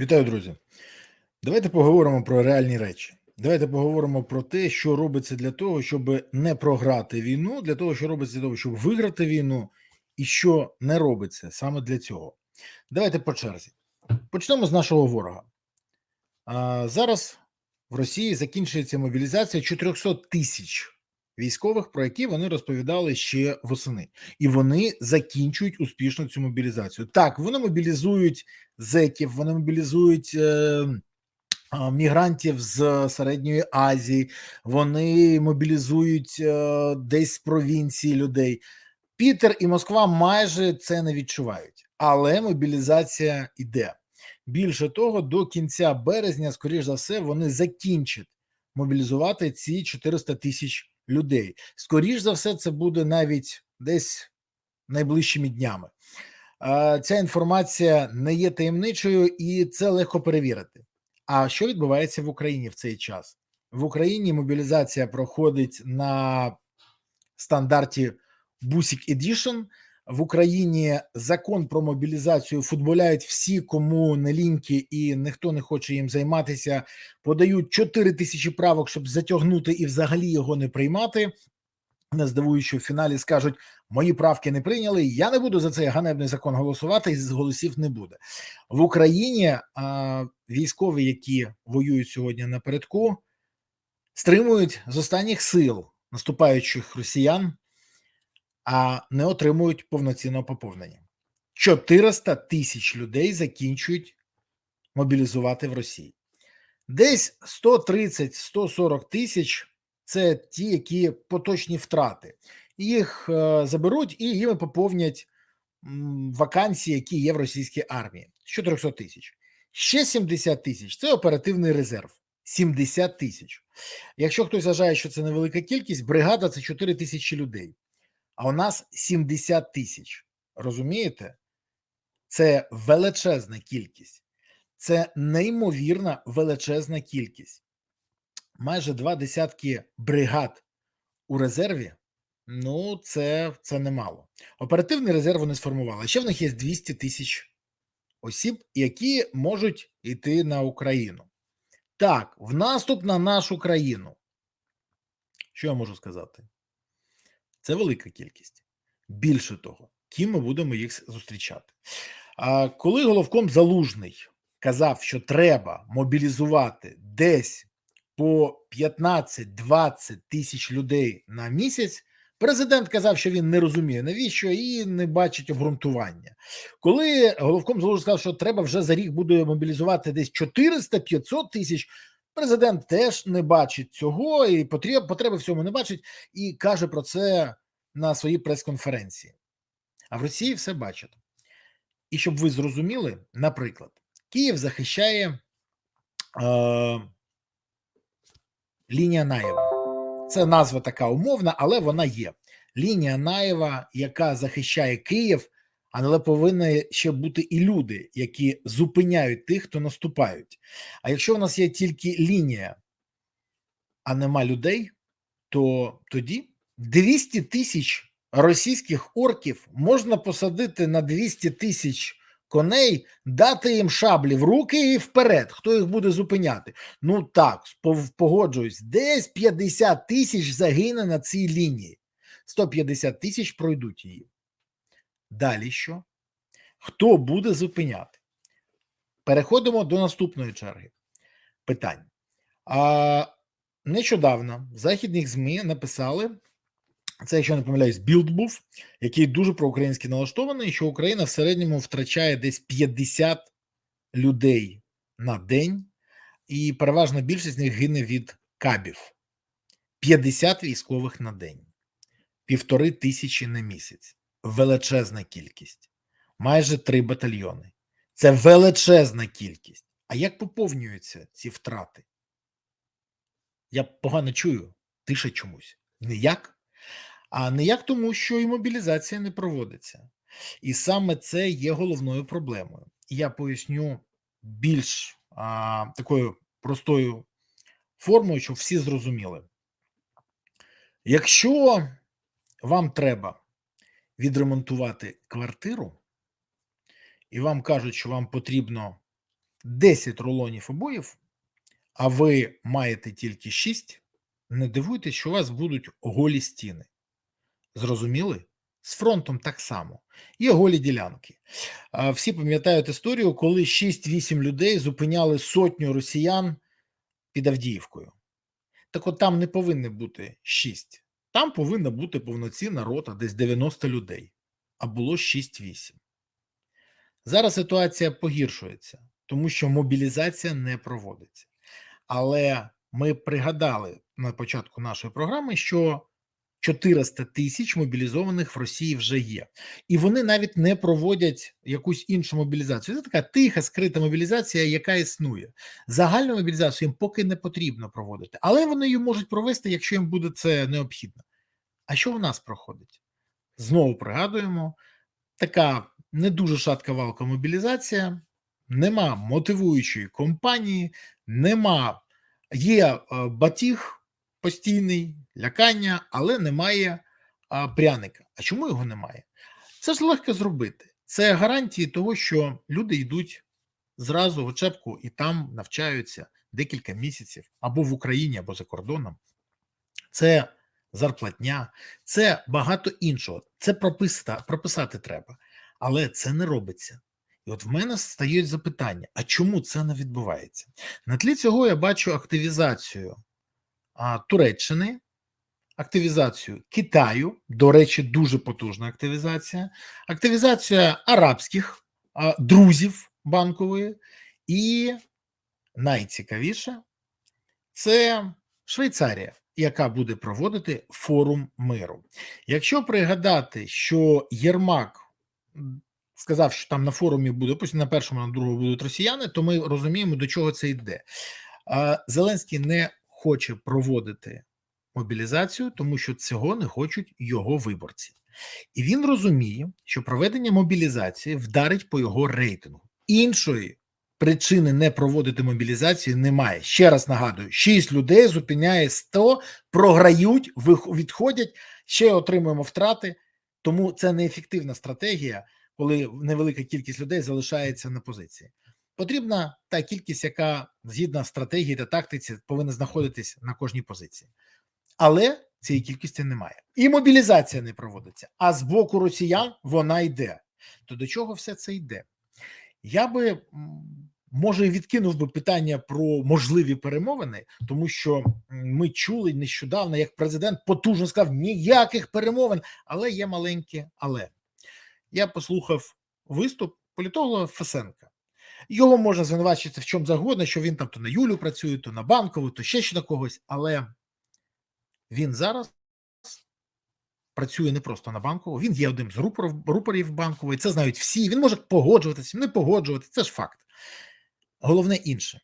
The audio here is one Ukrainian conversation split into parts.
Вітаю, друзі. Давайте поговоримо про реальні речі. Давайте поговоримо про те, що робиться для того, щоб не програти війну, для того, що робиться для того, щоб виграти війну, і що не робиться саме для цього. Давайте по черзі. Почнемо з нашого ворога. А, зараз в Росії закінчується мобілізація 400 тисяч військових, про які вони розповідали ще восени, і вони закінчують успішно цю мобілізацію. Так, вони мобілізують зеків, вони мобілізують е, мігрантів з середньої Азії, вони мобілізують е, десь з провінції людей. Пітер і Москва майже це не відчувають, але мобілізація йде. Більше того, до кінця березня, скоріш за все, вони закінчать мобілізувати ці 400 тисяч людей. Скоріш за все, це буде навіть десь найближчими днями. Ця інформація не є таємничою, і це легко перевірити. А що відбувається в Україні в цей час? В Україні мобілізація проходить на стандарті Бусік Edition. В Україні закон про мобілізацію футболяють всі, кому не ліньки, і ніхто не хоче їм займатися. Подають 4 тисячі правок, щоб затягнути і взагалі його не приймати. Не здивуюсь, що в фіналі скажуть: мої правки не прийняли. Я не буду за цей ганебний закон голосувати, і з голосів не буде в Україні. А, військові, які воюють сьогодні напередку, стримують з останніх сил наступаючих росіян, а не отримують повноцінного поповнення. 400 тисяч людей закінчують мобілізувати в Росії. Десь 130-140 тисяч це ті, які поточні втрати. Їх е, заберуть і їм поповнять вакансії, які є в російській армії. 400 тисяч. Ще 70 тисяч це оперативний резерв. 70 тисяч. Якщо хтось вважає, що це невелика кількість, бригада це 4 тисячі людей. А у нас 70 тисяч. Розумієте? Це величезна кількість. Це неймовірна величезна кількість. Майже два десятки бригад у резерві. Ну, це, це немало. Оперативний резерв вони сформували. Ще в них є 200 тисяч осіб, які можуть йти на Україну. Так, в наступ на нашу країну. Що я можу сказати? Це велика кількість. Більше того, ким ми будемо їх зустрічати. А коли головком залужний казав, що треба мобілізувати десь по 15-20 тисяч людей на місяць, президент казав, що він не розуміє навіщо і не бачить обґрунтування. Коли головком залужний сказав, що треба вже за рік буде мобілізувати десь 400-500 тисяч. Президент теж не бачить цього і потреб, потреби в цьому не бачить і каже про це на своїй прес-конференції. А в Росії все бачить. І щоб ви зрозуміли, наприклад, Київ захищає е, лінія Наєва. Це назва така умовна, але вона є. Лінія Наєва, яка захищає Київ, але повинні ще бути і люди, які зупиняють тих, хто наступають. А якщо у нас є тільки лінія, а нема людей, то тоді 200 тисяч російських орків можна посадити на 200 тисяч коней, дати їм шаблі в руки і вперед. Хто їх буде зупиняти? Ну так, погоджуюсь, десь 50 тисяч загине на цій лінії. 150 тисяч пройдуть її. Далі що? Хто буде зупиняти? Переходимо до наступної черги питань. А, Нещодавно в західних ЗМІ написали. Це, якщо не помиляюсь, білд був, який дуже проукраїнськи налаштований, що Україна в середньому втрачає десь 50 людей на день, і переважна більшість з них гине від кабів. 50 військових на день, півтори тисячі на місяць. Величезна кількість, майже три батальйони. Це величезна кількість. А як поповнюються ці втрати? Я погано чую, тише чомусь. Ніяк? А не як тому, що і мобілізація не проводиться. І саме це є головною проблемою. Я поясню більш а, такою простою формою, щоб всі зрозуміли. Якщо вам треба відремонтувати квартиру, і вам кажуть, що вам потрібно 10 рулонів обоїв, а ви маєте тільки 6, не дивуйтесь, що у вас будуть голі стіни. Зрозуміли? З фронтом так само. Є голі ділянки. Всі пам'ятають історію, коли 6-8 людей зупиняли сотню росіян під Авдіївкою. Так от там не повинно бути 6. Там повинна бути повноцінна рота, десь 90 людей, а було 6-8. Зараз ситуація погіршується, тому що мобілізація не проводиться. Але ми пригадали на початку нашої програми, що 400 тисяч мобілізованих в Росії вже є, і вони навіть не проводять якусь іншу мобілізацію. Це така тиха, скрита мобілізація, яка існує. Загальну мобілізацію їм поки не потрібно проводити, але вони її можуть провести, якщо їм буде це необхідно. А що в нас проходить? Знову пригадуємо, така не дуже шатка валка мобілізація, нема мотивуючої компанії, нема є е, батіг постійний, лякання, але немає а, пряника. А чому його немає? Це ж легко зробити. Це гарантії того, що люди йдуть зразу в учебку і там навчаються декілька місяців або в Україні, або за кордоном. Це зарплатня, це багато іншого. Це прописати, прописати треба, але це не робиться. І от в мене стають запитання: а чому це не відбувається? На тлі цього я бачу активізацію Туреччини, активізацію Китаю, до речі, дуже потужна активізація, активізація арабських друзів банкової, і найцікавіше це Швейцарія, яка буде проводити форум миру. Якщо пригадати, що Єрмак сказав, що там на форумі буде, потім на першому, на другому будуть росіяни, то ми розуміємо, до чого це йде. Зеленський не хоче проводити мобілізацію, тому що цього не хочуть його виборці. І він розуміє, що проведення мобілізації вдарить по його рейтингу. Іншої причини не проводити мобілізацію немає. Ще раз нагадую: 6 людей зупиняє 100, програють, відходять, ще отримуємо втрати. Тому це неефективна стратегія, коли невелика кількість людей залишається на позиції. Потрібна та кількість, яка згідно стратегії та тактиці повинна знаходитись на кожній позиції, але цієї кількості немає. І мобілізація не проводиться. А з боку росіян вона йде. То до чого все це йде? Я би може відкинув би питання про можливі перемовини, тому що ми чули нещодавно, як президент потужно сказав ніяких перемовин, але є маленьке. Але я послухав виступ політолога Фесенка. Його можна звинувачити в чому завгодно, що він там то на Юлю працює, то на банкову, то ще ще на когось, але він зараз працює не просто на банкову, він є одним з рупорів, рупорів банкової, це знають всі. Він може погоджуватися, не погоджуватися, це ж факт. Головне інше,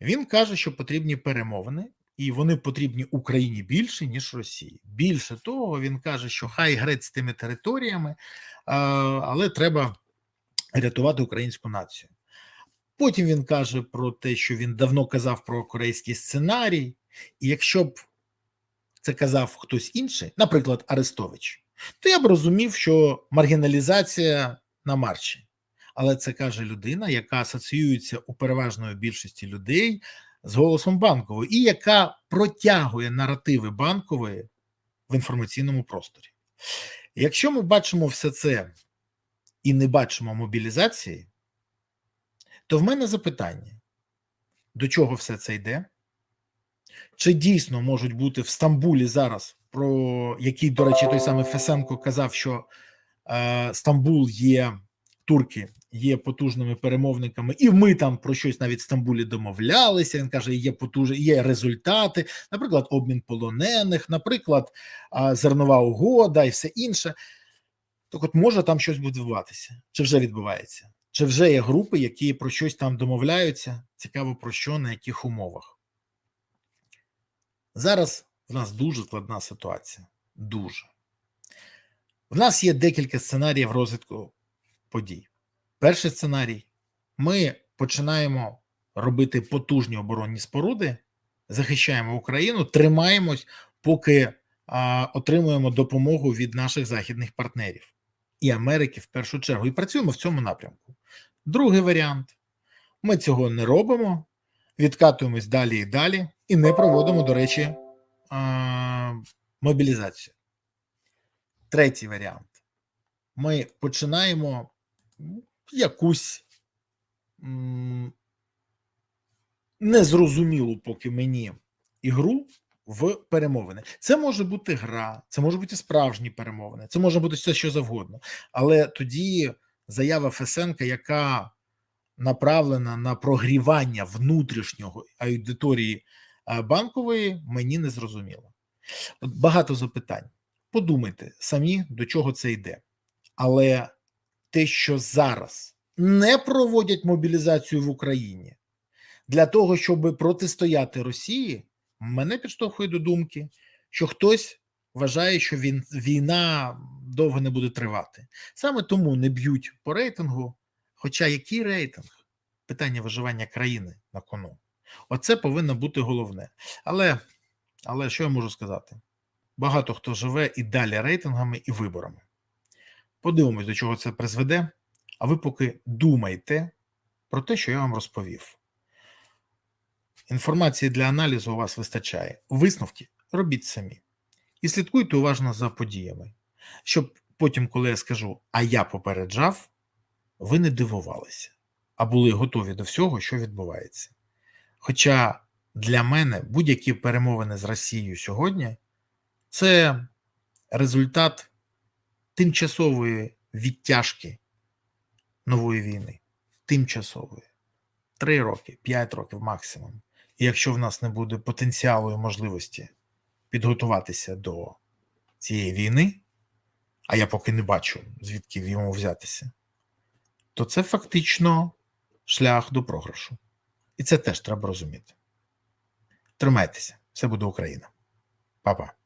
він каже, що потрібні перемовини, і вони потрібні Україні більше, ніж Росії. Більше того, він каже, що хай грець з тими територіями, але треба рятувати українську націю. Потім він каже про те, що він давно казав про корейський сценарій, і якщо б це казав хтось інший, наприклад, Арестович, то я б розумів, що маргіналізація на марчі. Але це каже людина, яка асоціюється у переважної більшості людей з голосом банкової, і яка протягує наративи банкової в інформаційному просторі. Якщо ми бачимо все це і не бачимо мобілізації, то в мене запитання: до чого все це йде? Чи дійсно можуть бути в Стамбулі зараз, про який, до речі, той самий Фесенко казав, що е, Стамбул є турки, є потужними перемовниками, і ми там про щось навіть в Стамбулі домовлялися. Він каже, є потуж... є результати, наприклад, обмін полонених, наприклад, е, зернова угода і все інше. Так, от може там щось відбуватися, чи вже відбувається? Чи вже є групи, які про щось там домовляються? Цікаво про що, на яких умовах? Зараз в нас дуже складна ситуація. Дуже. В нас є декілька сценаріїв розвитку подій. Перший сценарій: ми починаємо робити потужні оборонні споруди, захищаємо Україну, тримаємось, поки а, отримуємо допомогу від наших західних партнерів і Америки в першу чергу. І працюємо в цьому напрямку. Другий варіант: Ми цього не робимо, відкатуємось далі і далі, і не проводимо, до речі, мобілізацію. Третій варіант. Ми починаємо якусь незрозумілу поки мені ігру в перемовини. Це може бути гра, це може бути справжні перемовини, це може бути все що завгодно. Але тоді заява Фесенка, яка направлена на прогрівання внутрішнього аудиторії банкової, мені не зрозуміло. Багато запитань. Подумайте самі, до чого це йде. Але те, що зараз не проводять мобілізацію в Україні для того, щоб протистояти Росії, мене підштовхує до думки, що хтось вважає, що він, війна довго не буде тривати. Саме тому не б'ють по рейтингу. Хоча який рейтинг? Питання виживання країни на кону. Оце повинно бути головне. Але, Але що я можу сказати? Багато хто живе і далі рейтингами і виборами. Подивимось, до чого це призведе. А ви поки думайте про те, що я вам розповів. Інформації для аналізу у вас вистачає. Висновки робіть самі. І слідкуйте уважно за подіями, щоб потім, коли я скажу, а я попереджав, ви не дивувалися, а були готові до всього, що відбувається. Хоча для мене будь-які перемовини з Росією сьогодні це результат тимчасової відтяжки нової війни. Тимчасової. Три роки, п'ять років максимум. І якщо в нас не буде потенціалу і можливості підготуватися до цієї війни, а я поки не бачу, звідки йому взятися, то це фактично шлях до програшу. І це теж треба розуміти. Тримайтеся, все буде Україна. Па-па.